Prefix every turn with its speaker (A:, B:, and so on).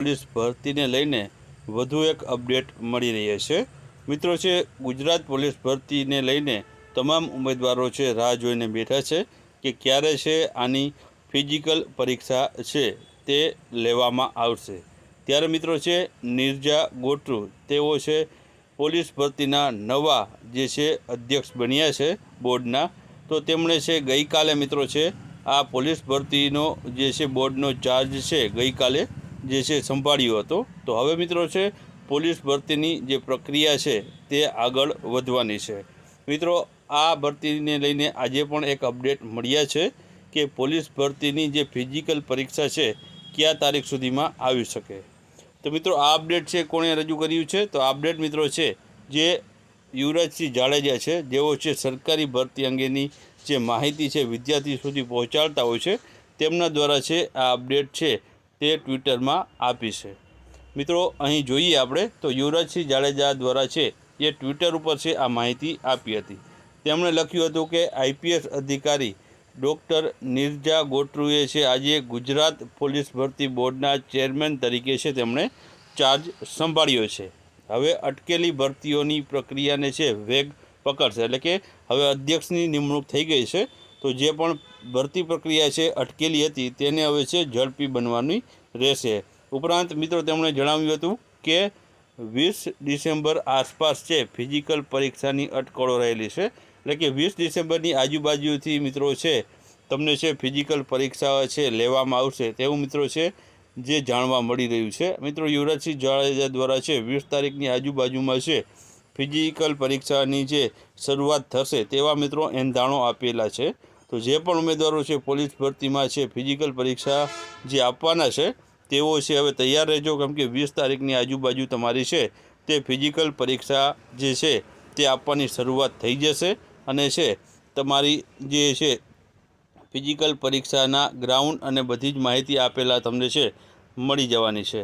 A: Police ભરતીને લઈને વધુ એક અપડેટ મળી રહી છે. મિત્રો છે, ગુજરાત પોલીસ ભરતીને લઈને તમામ ઉમેદવારો છે, રાહ જોઈને બેઠા છે કે ક્યારે છે આની ફિઝિકલ પરીક્ષા છે તે લેવામાં આવશે. ત્યારે મિત્રો છે, નિર્જા ગોટરુ, તેઓ છે પોલીસ ભરતીના નવા જે છે અધ્યક્ષ બન્યા છે બોર્ડના, તો તેમણે છે ગઈકાલે મિત્રો છે, આ પોલીસ ભરતીનો જે છે બોર્ડનો ચાર્જ છે ગઈકાલે જે છે સંભાળ્યો હતો. તો હવે મિત્રો છે, પોલીસ ભરતીની જે પ્રક્રિયા છે તે આગળ વધવાની છે. મિત્રો, આ ભરતીને લઈને આજે પણ એક અપડેટ મળ્યા છે કે પોલીસ ભરતીની જે ફિઝિકલ પરીક્ષા છે કયા તારીખ સુધીમાં આવી શકે. તો મિત્રો, આ અપડેટ છે કોણે રજૂ કર્યું છે? તો અપડેટ મિત્રો છે જે યુવરાજસિંહ જાડેજા છે. જેઓ છે સરકારી ભરતી અંગેની જે માહિતી છે વિદ્યાર્થી સુધી પહોંચાડતા હોય છે, તેમના દ્વારા છે આ અપડેટ છે તે ટ્વિટરમાં આપી છે. મિત્રો, અહીં જોઈએ આપણે તો યુવરાજસિંહ જાડેજા દ્વારા છે એ ટ્વિટર ઉપર છે આ માહિતી આપી હતી. તેમણે લખ્યું હતું કે આઈપીએસ અધિકારી ડૉક્ટર નિર્જા ગોટરુએ છે આજે ગુજરાત પોલીસ ભરતી બોર્ડના ચેરમેન તરીકે છે તેમણે ચાર્જ સંભાળ્યો છે. હવે અટકેલી ભરતીઓની પ્રક્રિયાને છે વેગ પકડશે. એટલે કે હવે અધ્યક્ષની નિમણૂક થઈ ગઈ છે. તો જે પણ ભરતી પ્રક્રિયા છે અટકેલી હતી તેને હવે છે ઝડપી બનવાની રહેશે. ઉપરાંત મિત્રો તેમણે જણાવ્યું હતું કે વીસ ડિસેમ્બર આસપાસ છે ફિઝિકલ પરીક્ષાની અટકળો રહેલી છે. એટલે કે વીસ ડિસેમ્બરની આજુબાજુથી મિત્રો છે, તમને છે ફિઝિકલ પરીક્ષા છે લેવામાં આવશે તેવું મિત્રો છે જે જાણવા મળી રહ્યું છે. મિત્રો યુવરાજસિંહ જાડેજા દ્વારા છે વીસ તારીખની આજુબાજુમાં છે ફિઝિકલ પરીક્ષાની જે શરૂઆત થશે તેવા મિત્રો એંધાણો આપેલા છે. તો જે પણ ઉમેદવારો છે, પોલીસ ભરતીમાં છે ફિઝિકલ પરીક્ષા જે આપવાના છે, તેઓ છે, હવે તૈયાર રહેજો. કેમ કે વીસ તારીખની આજુબાજુ તમારી છે, તે ફિઝિકલ પરીક્ષા જે છે, તે આપવાની શરૂઆત થઈ જશે. અને છે, તમારી જે છે ફિઝિકલ પરીક્ષાના ગ્રાઉન્ડ અને બધી જ માહિતી આપેલા તમને છે, મળી જવાની છે.